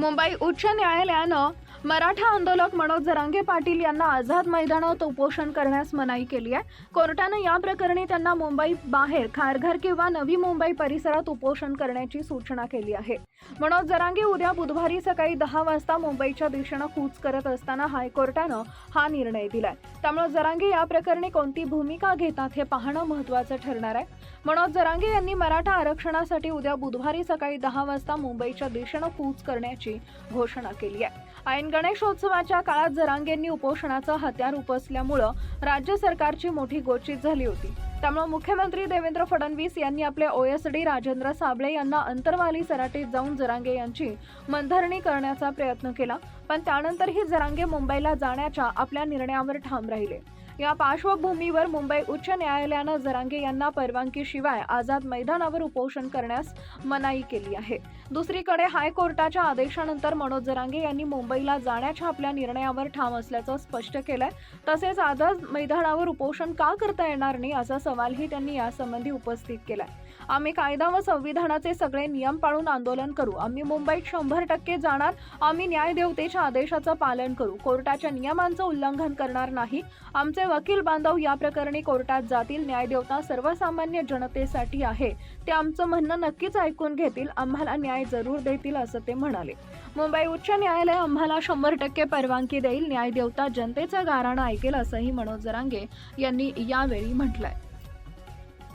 मुंबई उच्च न्यायालयानं मराठा आंदोलक मनोज जरांगे पाटील यांना आझाद मैदानात उपोषण करण्यास मनाई केली आहे. कोर्टानं या प्रकरणी त्यांना मुंबई बाहेर खारघर किंवा नवी मुंबई परिसरात उपोषण करण्याची सूचना केली आहे. मनोज जरांगे उद्या बुधवारी सकाळी दहा वाजता मुंबईच्या दिशेनं कूच करत असताना हायकोर्टानं हा निर्णय दिलाय. त्यामुळे जरांगे या प्रकरणी कोणती भूमिका घेतात हे पाहणं महत्त्वाचं ठरणार आहे. मनोज जरांगे यांनी मराठा आरक्षणासाठी उद्या बुधवारी सकाळी दहा वाजता मुंबईच्या दिशेनं कूच करण्याची घोषणा केली आहे. गणेशोत्सवाच्या काळात जरांगेंनी उपोषणाचं हत्यार उपसल्यामुळं राज्य सरकारची मोठी गोचित झाली होती. त्यामुळे मुख्यमंत्री देवेंद्र फडणवीस यांनी आपले ओएसडी राजेंद्र साबळे यांना अंतरवाली सराटीत जाऊन जरांगे यांची मनधरणी करण्याचा प्रयत्न केला पण त्यानंतरही जरांगे मुंबईला जाण्याच्या आपल्या निर्णयावर ठाम राहिले. या पार्श्वभूमीवर मुंबई उच्च न्यायालयानं जरांगे यांना परवानगीशिवाय आझाद मैदानावर उपोषण करण्यास मनाई केली आहे. दुसरीकडे हायकोर्टाच्या आदेशानंतर मनोज जरांगे यांनी मुंबईला जाण्याच्या आपल्या निर्णयावर ठाम असल्याचं स्पष्ट केलंय. तसेच आझाद मैदानावर उपोषण का करता येणार नाही असा सवालही त्यांनी यासंबंधी उपस्थित केलाय. आम्ही कायदा व संविधानाचे सगळे नियम पाळून आंदोलन करू. आम्ही मुंबईत शंभर टक्के जाणार. आम्ही न्यायदेवतेच्या आदेशाचं पालन करू. कोर्टाच्या नियमांचं उल्लंघन करणार नाही. आमचे वकील बांधव या प्रकरणी कोर्टात जातील. न्यायदेवता सर्वसामान्य जनतेसाठी आहे. ते आमचं म्हणणं नक्कीच ऐकून घेतील. आम्हाला न्याय जरूर देतील असं ते म्हणाले. मुंबई उच्च न्यायालय आम्हाला शंभर टक्के परवानगी देईल. न्यायदेवता जनतेचं गाराणं ऐकेल असंही मनोज जरांगे यांनी यावेळी म्हटलंय.